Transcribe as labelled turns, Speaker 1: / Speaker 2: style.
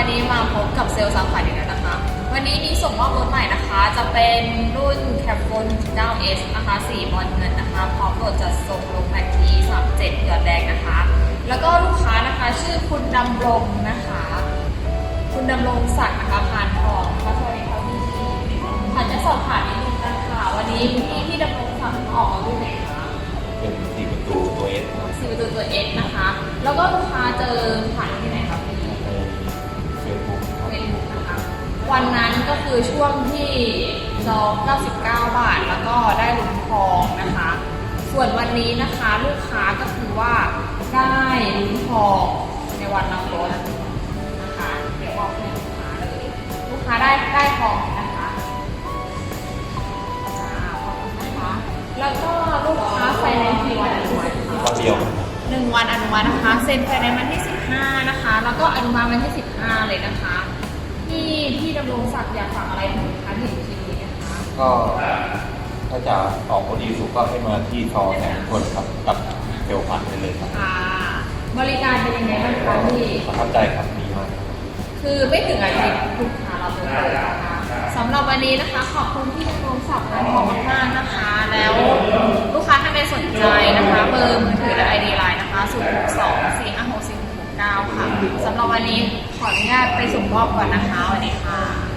Speaker 1: วันนี้มาพบกับเซลล์สาขาอีกแล้วนะคะ วันนี้มีส่งมอบรถใหม่นะคะ จะเป็นรุ่น c a p 9S นะคะ สีบอลเงินนะคะ พร้อมโหลดจัดส่งลงแพ็กที่37เดือนแรกนะคะ แล้วก็ลูกค้านะคะชื่อคุณดำรงนะคะ คุณดำรงศักดิ์นะคะพานทองนะคะสวัสดีค่ะพี่ค่ะจะสอบถามนิดนึงนะคะ วันนี้พี่พี่ดำรงศักดิ์ออกมารุ่นไหนคะ
Speaker 2: เป็นสี่ประตูตัวเอส
Speaker 1: สี่ประตูตัว S นะคะ แล้วก็ลูกค้าเจอผ่าน วันนั้นก็คือช่วงที่จอง99 บาท แล้วก็ได้ลุ้นทองนะคะ ส่วนวันนี้นะคะลูกค้าก็คือว่าได้ลุ้นทองในวันรับรถนะคะ เดี๋ยวบอกให้ลูกค้าเลยลูกค้าได้ได้ทองนะคะจ้าขอบคุณนะคะ แล้วก็ลูกค้าไฟแนนซ์ที่วันอนุมัติคะ
Speaker 2: เดียว
Speaker 1: หนึ่งวันอนุมัตินะคะ เซ็นภายในวันที่ 15 นะคะ แล้วก็อนุมัติวันที่ 15 เลยนะคะ ที่พี่ดำรงศักดิ์อยากฝากอะไรถึงลูกค้าที่เห็นคลิปนี้นะคะ
Speaker 2: ก็ถ้าจะออกรถดีสุดก็ให้มาที่ซอแสงคนครับกับเซลล์พันได้เลยครับ
Speaker 1: ค่ะบริการเป็นยังไงบ้างคะพี่
Speaker 2: ประทับใจครับดีมาก
Speaker 1: คือไม่ถึงอาทิตย์ลูกค้าเราเลยนะคะสำหรับวันนี้นะคะ ขอบคุณพี่ดำรงศักดิ์นะขอบคุณมากๆนะคะ แล้วลูกค้าท่านใดสนใจนะคะ เบอร์มือถือและ ID ไลน์นะคะ0 6 ออนุญาตไปส่งมอบก่อนนะคะวันนี้ค่ะ